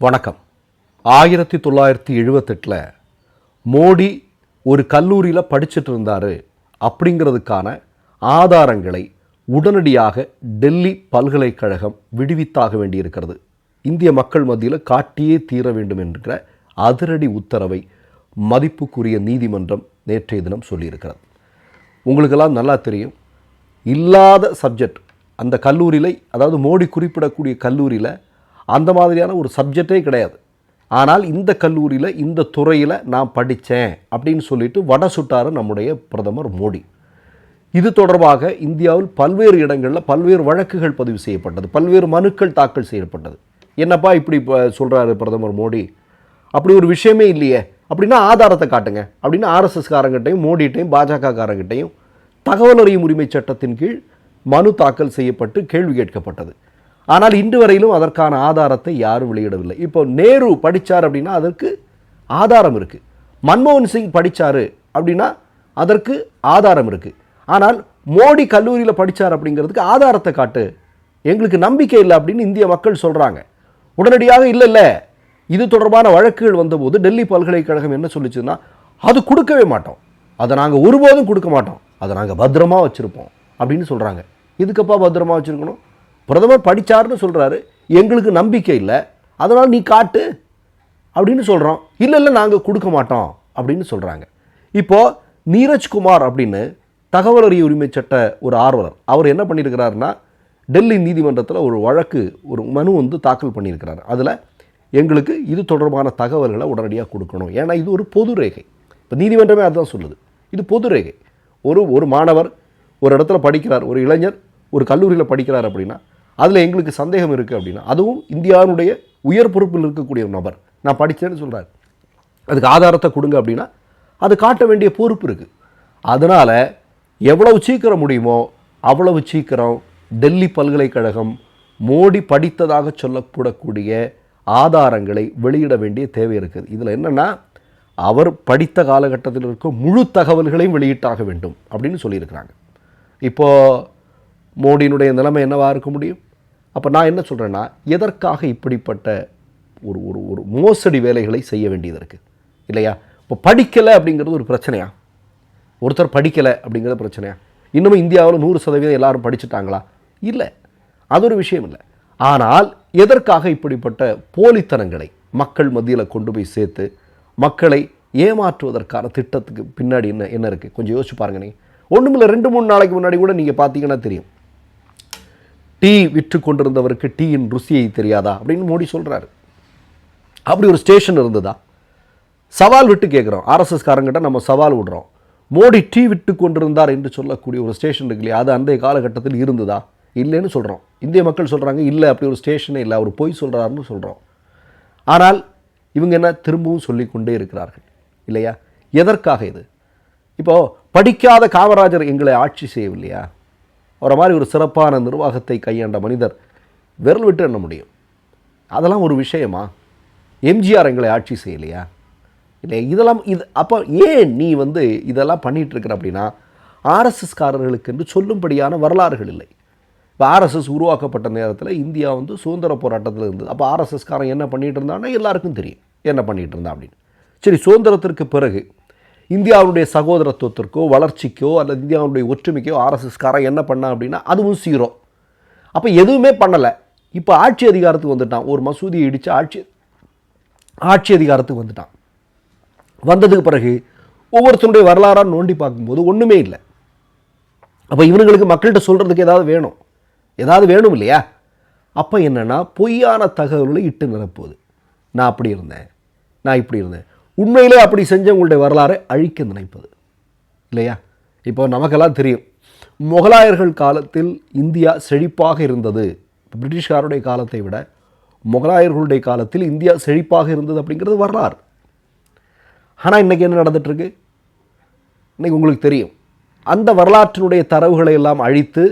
வணக்கம். ஆயிரத்தி தொள்ளாயிரத்தி எழுபத்தெட்டில் மோடி ஒரு கல்லூரியில் படிச்சுட்டு இருந்தார் அப்படிங்கிறதுக்கான ஆதாரங்களை உடனடியாக டெல்லி பல்கலைக்கழகம் விடுவித்தாக வேண்டியிருக்கிறது. இந்திய மக்கள் மத்தியில் காட்டியே தீர வேண்டும் என்கிற அதிரடி உத்தரவை மதிப்புக்குரிய நீதிமன்றம் நேற்றைய தினம் சொல்லியிருக்கிறது. உங்களுக்கெல்லாம் நல்லா தெரியும். இல்லாத சப்ஜெக்ட் அந்த கல்லூரியில் அதாவது மோடி குறிப்பிடக்கூடிய கல்லூரியில் அந்த மாதிரியான ஒரு சப்ஜெக்டே கிடையாது. ஆனால் இந்த கல்லூரியில் இந்த துறையில் நான் படித்தேன் அப்படின்னு சொல்லிட்டு வட சுட்டார் நம்முடைய பிரதமர் மோடி. இது தொடர்பாக இந்தியாவில் பல்வேறு இடங்களில் பல்வேறு வழக்குகள் பதிவு செய்யப்பட்டது. பல்வேறு மனுக்கள் தாக்கல் செய்யப்பட்டது. என்னப்பா இப்படி சொல்கிறாரு பிரதமர் மோடி? அப்படி ஒரு விஷயமே இல்லையே. அப்படின்னா ஆதாரத்தை காட்டுங்க. அப்படின்னு ஆர்எஸ்எஸ் காரங்கிட்டையும் மோடிட்டையும் பாஜக காரங்கிட்டையும் தகவல் அறியும் உரிமை சட்டத்தின் கீழ் மனு தாக்கல் செய்யப்பட்டு கேள்வி கேட்கப்பட்டது. ஆனால் இன்று வரையிலும் அதற்கான ஆதாரத்தை யாரும் வெளியிடவில்லை. இப்போ நேரு படித்தார் அப்படின்னா அதற்கு ஆதாரம் இருக்குது மன்மோகன் சிங் படித்தார் அப்படின்னா அதற்கு ஆதாரம் இருக்குது ஆனால் மோடி கல்லூரியில் படித்தார் அப்படிங்கிறதுக்கு ஆதாரத்தை காட்டு. எங்களுக்கு நம்பிக்கை இல்லை அப்படின்னு இந்திய மக்கள் சொல்கிறாங்க உடனடியாக இல்லை இல்லை. இது தொடர்பான வழக்குகள் வந்தபோது டெல்லி பல்கலைக்கழகம் என்ன சொல்லிச்சுன்னா அது கொடுக்கவே மாட்டோம். அதை நாங்கள் ஒருபோதும் கொடுக்க மாட்டோம். அதை நாங்கள் பத்திரமா வச்சுருப்போம் அப்படின்னு சொல்கிறாங்க இதுக்கப்பா பத்திரமா வச்சுருக்கணும்? பிரதமர் படித்தார்னு சொல்கிறாரு எங்களுக்கு நம்பிக்கை இல்லை. அதனால் நீ காட்டு அப்படின்னு சொல்கிறோம் இல்லை இல்லை நாங்கள் கொடுக்க மாட்டோம் அப்படின்னு சொல்கிறாங்க இப்போது நீரஜ்குமார் அப்படின்னு தகவல் அறிய உரிமை சட்ட ஒரு ஆர்வலர். அவர் என்ன பண்ணியிருக்கிறாருன்னா டெல்லி நீதிமன்றத்தில் ஒரு வழக்கு ஒரு மனு வந்து தாக்கல் பண்ணியிருக்கிறார் அதில் எங்களுக்கு இது தொடர்பான தகவல்களை உடனடியாக கொடுக்கணும். ஏன்னா இது ஒரு பொது ரேகை. இப்போ நீதிமன்றமே அதுதான் சொல்லுது. இது பொது ரேகை. ஒரு ஒரு மாணவர் ஒரு இடத்துல படிக்கிறார் ஒரு இளைஞர் ஒரு கல்லூரியில் படிக்கிறார் அப்படின்னா அதில் எங்களுக்கு சந்தேகம் இருக்குது அப்படின்னா அதுவும் இந்தியாவினுடைய உயர் பொறுப்பில் இருக்கக்கூடிய ஒரு நபர். நான் படித்தேன்னு சொல்கிறார் அதுக்கு ஆதாரத்தை கொடுங்க அப்படின்னா அது காட்ட வேண்டிய பொறுப்பு இருக்குது அதனால் எவ்வளவு சீக்கிரம் முடியுமோ அவ்வளவு சீக்கிரம் டெல்லி பல்கலைக்கழகம் மோடி படித்ததாக சொல்லக்கூடக்கூடிய ஆதாரங்களை வெளியிட வேண்டிய தேவை இருக்குது இதில் என்னென்னா அவர் படித்த காலகட்டத்தில் இருக்க முழு தகவல்களையும் வெளியிட்டாக வேண்டும் அப்படின்னு சொல்லியிருக்கிறாங்க. இப்போது மோடியினுடைய நிலைமை என்னவாக இருக்க முடியும்? அப்போ நான் என்ன சொல்கிறேன்னா எதற்காக இப்படிப்பட்ட ஒரு ஒரு ஒரு மோசடி வேலைகளை செய்ய வேண்டியது இருக்குது இல்லையா? இப்போ படிக்கலை அப்படிங்கிறது ஒரு பிரச்சனையா? ஒருத்தர் படிக்கலை அப்படிங்கிறது பிரச்சனையா? இன்னமும் இந்தியாவில் நூறு சதவீதம் எல்லாரும் படிச்சுட்டாங்களா? இல்லை. அது ஒரு விஷயம் இல்லை. ஆனால் எதற்காக இப்படிப்பட்ட போலித்தனங்களை மக்கள் மத்தியில் கொண்டு போய் சேர்த்து மக்களை ஏமாற்றுவதற்கான திட்டத்துக்கு பின்னாடி என்ன என்ன இருக்குது கொஞ்சம் யோசிச்சு பாருங்க நீங்கள் ஒன்றுமில்ல ரெண்டு மூணு நாளைக்கு முன்னாடி கூட நீங்கள் பார்த்தீங்கன்னா தெரியும். டீ விற்று கொண்டிருந்தவருக்கு டீயின் ருசியை தெரியாதா? அப்படின்னு மோடி சொல்கிறாரு அப்படி ஒரு ஸ்டேஷன் இருந்ததா? சவால் விட்டு கேட்குறோம் ஆர்எஸ்எஸ் காரங்கிட்ட நம்ம சவால் விடுறோம். மோடி டீ விட்டு கொண்டிருந்தார் என்று சொல்லக்கூடிய ஒரு ஸ்டேஷன் இருக்கு இல்லையா? அது அந்த காலகட்டத்தில் இருந்ததா? இல்லைன்னு சொல்கிறோம் இந்திய மக்கள் சொல்கிறாங்க இல்லை அப்படி ஒரு ஸ்டேஷனே இல்லை. அவர் பொய் சொல்கிறாருன்னு சொல்கிறோம் ஆனால் இவங்க என்ன திரும்பவும் சொல்லிக்கொண்டே இருக்கிறார்கள் இல்லையா? எதற்காக இது? இப்போது படிக்காத காமராஜர் எங்களை ஆட்சி செய்யவில்லையா? அவரை மாதிரி ஒரு சிறப்பான நிர்வாகத்தை கையாண்ட மனிதர் விரல் விட்டு எண்ண முடியும். அதெல்லாம் ஒரு விஷயமா? எம்ஜிஆர் எங்களை ஆட்சி செய்யலையா? இல்லை இதெல்லாம் இது அப்போ ஏன் நீ வந்து இதெல்லாம் பண்ணிகிட்டு இருக்கிற அப்படின்னா ஆர்எஸ்எஸ்காரர்களுக்கு என்று சொல்லும்படியான வரலாறுகள் இல்லை. இப்போ ஆர்எஸ்எஸ் உருவாக்கப்பட்ட நேரத்தில் இந்தியா வந்து சுதந்திர போராட்டத்தில் இருந்தது. அப்போ ஆர்எஸ்எஸ்காரன் என்ன பண்ணிகிட்டு இருந்தான்னா எல்லாருக்கும் தெரியும். என்ன பண்ணிகிட்டு இருந்தான் அப்படின்னு. சரி சுதந்திரத்திற்கு பிறகு இந்தியாவுடைய சகோதரத்துவத்திற்கோ வளர்ச்சிக்கோ அல்லது இந்தியாவுடைய ஒற்றுமைக்கோ ஆர்எஸ்எஸ்காரன் என்ன பண்ணான் அப்படின்னா அதுவும் சீரோ அப்போ எதுவுமே பண்ணலை. இப்போ ஆட்சி அதிகாரத்துக்கு வந்துட்டான். ஒரு மசூதியை இடித்து ஆட்சி ஆட்சி அதிகாரத்துக்கு வந்துட்டான். வந்ததுக்கு பிறகு ஒவ்வொருத்தருடைய வரலாறாக நோண்டி பார்க்கும்போது ஒன்றுமே இல்லை. அப்போ இவனுங்களுக்கு மக்கள்கிட்ட சொல்கிறதுக்கு ஏதாவது வேணும். ஏதாவது வேணும் இல்லையா? அப்போ என்னென்னா பொய்யான தகவல்களை இட்டு நிரப்புவது. நான் அப்படி இருந்தேன். நான் இப்படி இருந்தேன். உண்மையிலே அப்படி செஞ்சவங்களுடைய வரலாறை அழிக்க நினைப்பது. இல்லையா? இப்போ நமக்கெல்லாம் தெரியும். முகலாயர்கள் காலத்தில் இந்தியா செழிப்பாக இருந்தது. பிரிட்டிஷ்காருடைய காலத்தை விட முகலாயர்களுடைய காலத்தில் இந்தியா செழிப்பாக இருந்தது அப்படிங்கிறது வரலாறு. ஆனால் இன்றைக்கி என்ன நடந்துகிட்ருக்கு இன்றைக்கி உங்களுக்கு தெரியும். அந்த வரலாற்றினுடைய தரவுகளை எல்லாம் அழித்து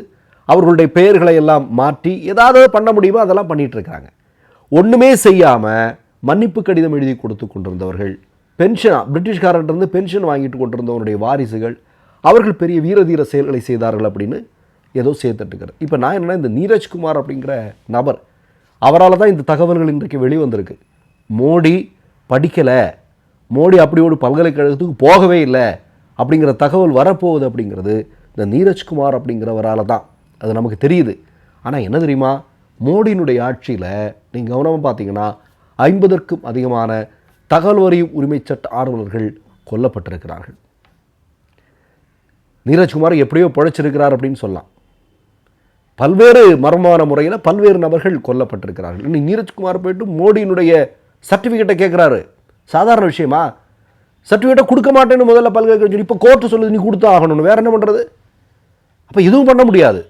அவர்களுடைய பெயர்களை எல்லாம் மாற்றி ஏதாவது பண்ண முடியுமோ அதெல்லாம் பண்ணிகிட்ருக்காங்க ஒன்றுமே செய்யாமல் மன்னிப்பு கடிதம் எழுதி கொடுத்து கொண்டிருந்தவர்கள் பென்ஷனாக பிரிட்டிஷ்காரர்கிட்டருந்து பென்ஷன் வாங்கிட்டு கொண்டிருந்தவனுடைய வாரிசுகள் அவர்கள் பெரிய வீரதீர செயல்களை செய்தார்கள் அப்படின்னு ஏதோ சேர்த்துட்டுருக்காரு இப்போ நான் என்னென்னா இந்த நீரஜ்குமார் அப்படிங்கிற நபர் அவரால் தான் இந்த தகவல்கள் இன்றைக்கு வெளிவந்திருக்கு. மோடி படிக்கலை. மோடி அப்படி ஒரு பல்கலைக்கழகத்துக்கு போகவே இல்லை அப்படிங்கிற தகவல் வரப்போகுது அப்படிங்கிறது இந்த நீரஜ்குமார் அப்படிங்கிறவரால தான். அது நமக்கு தெரியுது. ஆனால் என்ன தெரியுமா? மோடியினுடைய ஆட்சியில் நீங்கள் கவனமாக பார்த்தீங்கன்னா ஐம்பதற்கும் அதிகமான தகவல் வரி உரிமை சட்ட ஆர்வலர்கள் கொல்லப்பட்டிருக்கிறார்கள். நீரஜ்குமார் எப்படியோ பிழைச்சிருக்கிறார் அப்படின்னு சொல்லலாம். பல்வேறு மர்மமான முறையில் பல்வேறு நபர்கள் கொல்லப்பட்டிருக்கிறார்கள். இன்னைக்கு நீரஜ்குமார் போயிட்டு மோடியினுடைய சர்டிஃபிகேட்டை கேட்குறாரு சாதாரண விஷயமா? சர்டிஃபிகேட்டை கொடுக்க மாட்டேன்னு முதல்ல பல்கலைக்கழகம் சொல்லி இப்போ கோர்ட்டு சொல்லுது நீ கொடுத்தா ஆகணும்னு. வேறு என்ன பண்ணுறது அப்போ எதுவும் பண்ண முடியாது.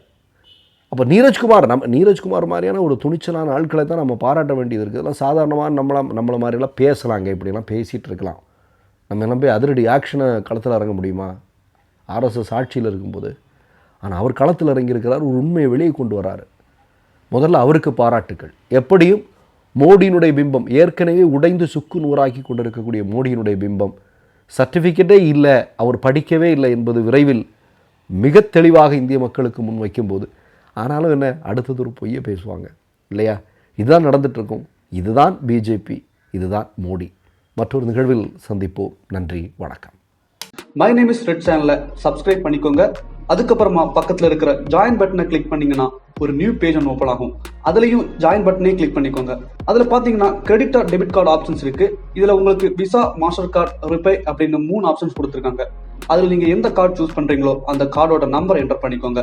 அப்போ நீரஜ்குமார் நம்ம நீரஜ்குமார் மாதிரியான ஒரு துணிச்சலான ஆட்களை தான் நம்ம பாராட்ட வேண்டியது இருக்குது அதெல்லாம் சாதாரணமாக நம்மளாம் நம்மளை மாதிரியெல்லாம் பேசலாங்க இப்படிலாம் பேசிகிட்டு இருக்கலாம். நம்ம எல்லாம் போய் அதிரடி ஆக்ஷனை களத்தில் இறங்க முடியுமா? ஆர்எஸ்எஸ் ஆட்சியில் இருக்கும்போது. ஆனால் அவர் களத்தில் இறங்கியிருக்கிறார் ஒரு உண்மையை வெளியே கொண்டு வராரு முதல்ல அவருக்கு பாராட்டுக்கள். எப்படியும் மோடியினுடைய பிம்பம் ஏற்கனவே உடைந்து சுக்கு நூறாக்கி கொண்டிருக்கக்கூடிய மோடியினுடைய பிம்பம் சர்டிஃபிகேட்டே இல்லை அவர் படிக்கவே இல்லை என்பது விரைவில் மிக தெளிவாக இந்திய மக்களுக்கு முன் வைக்கும்போது. ஆனாலும் என்ன அடுத்தது ஒரு பொய்யை பேசுவாங்க. இல்லையா? இதுதான் நடந்துட்டு இருக்கும் இதுதான் பிஜேபி இதுதான் மோடி. மற்றொரு நிகழ்வில் சந்திப்போம். நன்றி வணக்கம். மை நேம் இஸ் ரெட் சேனலை சப்ஸ்கிரைப் பண்ணிக்கோங்க. அதுக்கப்புறமா பக்கத்தில் இருக்கிற ஜாயின் பட்டனை கிளிக் பண்ணீங்கன்னா ஒரு நியூ பேஜ் ஒன்று ஓப்பன் ஆகும். அதுலயும் ஜாயின் பட்டனே கிளிக் பண்ணிக்கோங்க. அதில் பார்த்தீங்கன்னா credit or debit card options இருக்கு. இதில் உங்களுக்கு விசா மாஸ்டர் கார்டு ரிப்பே அப்படின்னு மூணு ஆப்ஷன்ஸ் கொடுத்துருக்காங்க. அதில் நீங்கள் எந்த கார்டு சூஸ் பண்ணுறீங்களோ அந்த கார்டோட நம்பர் என்டர் பண்ணிக்கோங்க.